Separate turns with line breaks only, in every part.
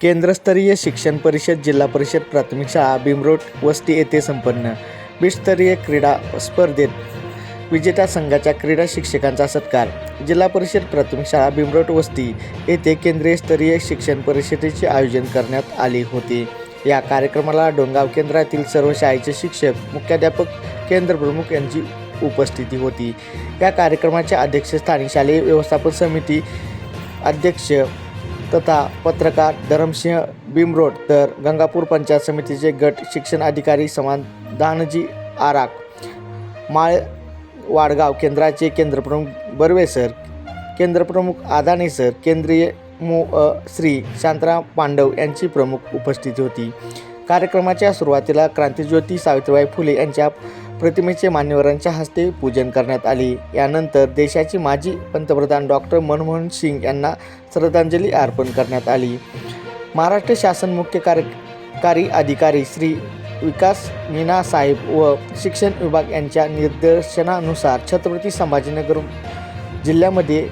केंद्रस्तरीय शिक्षण परिषद जिल्हा परिषद प्राथमिक शाळा भीमरोड वस्ती येथे संपन्न. बीजस्तरीय क्रीडा स्पर्धेत विजेत्या संघाच्या क्रीडा शिक्षकांचा सत्कार. जिल्हा परिषद प्राथमिक शाळा भीमरोड वस्ती येथे केंद्रीय स्तरीय शिक्षण परिषदेचे आयोजन करण्यात आले होते. या कार्यक्रमाला डोंगाव केंद्रातील सर्व शाळेचे शिक्षक मुख्याध्यापक केंद्रप्रमुख यांची उपस्थिती होती. या कार्यक्रमाच्या अध्यक्षस्थानी शालेय व्यवस्थापन समिती अध्यक्ष तथा पत्रकार धरमसिंह भीमरोड तर गंगापूर पंचायत समितीचे गट शिक्षण अधिकारी समाधानजी आराक. माळ वाडगाव केंद्राचे केंद्रप्रमुख बर्वे सर केंद्रप्रमुख आदाने सर केंद्रीय मो श्री शांताराम पांडव यांची प्रमुख उपस्थिती होती. कार्यक्रमाच्या सुरुवातीला क्रांतीज्योती सावित्रीबाई फुले यांच्या प्रतिमेचे मान्यवरांच्या हस्ते पूजन करण्यात आले. यानंतर देशाचे माजी पंतप्रधान डॉक्टर मनमोहन सिंग यांना श्रद्धांजली अर्पण करण्यात आली. महाराष्ट्र शासन मुख्य कार्यकारी अधिकारी श्री विकास मीना साहेब व शिक्षण विभाग यांच्या निर्देशनानुसार छत्रपती संभाजीनगर जिल्ह्यामध्ये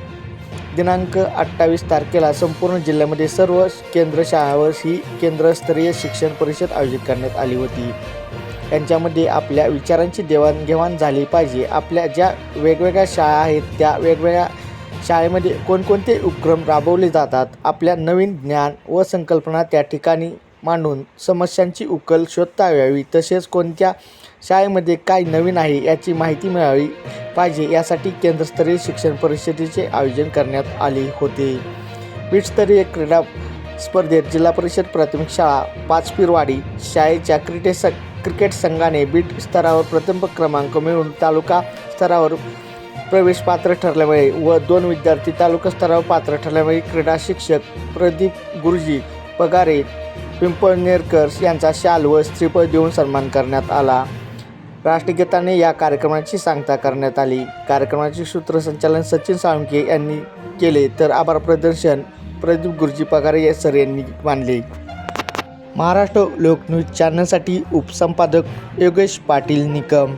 दिनांक अठ्ठावीस तारखेला संपूर्ण जिल्ह्यामध्ये सर्व केंद्र शाळावर ही केंद्रस्तरीय शिक्षण परिषद आयोजित करण्यात आली होती. यांच्यामध्ये आपल्या विचारांची देवाणघेवाण झाली पाहिजे. आपल्या ज्या वेगवेगळ्या शाळा आहेत त्या वेगवेगळ्या शाळेमध्ये कोणकोणते उपक्रम राबवले जातात आपल्या नवीन ज्ञान व संकल्पना त्या ठिकाणी मांडून समस्यांची उकल शोधता यावी तसेच कोणत्या शाळेमध्ये काय नवीन आहे याची माहिती मिळावी पाहिजे यासाठी केंद्रस्तरीय शिक्षण परिषदेचे आयोजन करण्यात आले होते. पीठस्तरीय क्रीडा स्पर्धेत जिल्हा परिषद प्राथमिक शाळा पाचपीरवाडी शाळेच्या क्रिकेट स क्रिकेट संघाने बीट स्तरावर प्रथम क्रमांक मिळवून तालुका स्तरावर प्रवेश पात्र ठरल्यामुळे व दोन विद्यार्थी तालुका स्तरावर पात्र ठरल्यामुळे क्रीडा शिक्षक प्रदीप गुरुजी पगारे पिंपळनेरकर यांचा शाल व स्त्रीपद देऊन सन्मान करण्यात आला. राष्ट्रगीताने या कार्यक्रमाची सांगता करण्यात आली. कार्यक्रमाचे सूत्रसंचालन सचिन साळुंके यांनी केले. तर आभार प्रदर्शन प्रदीप गुरुजी पगारे सर यांनी मानले. महाराष्ट्र लोकन्यूज चॅनलसाठी उपसंपादक योगेश पाटील निकम.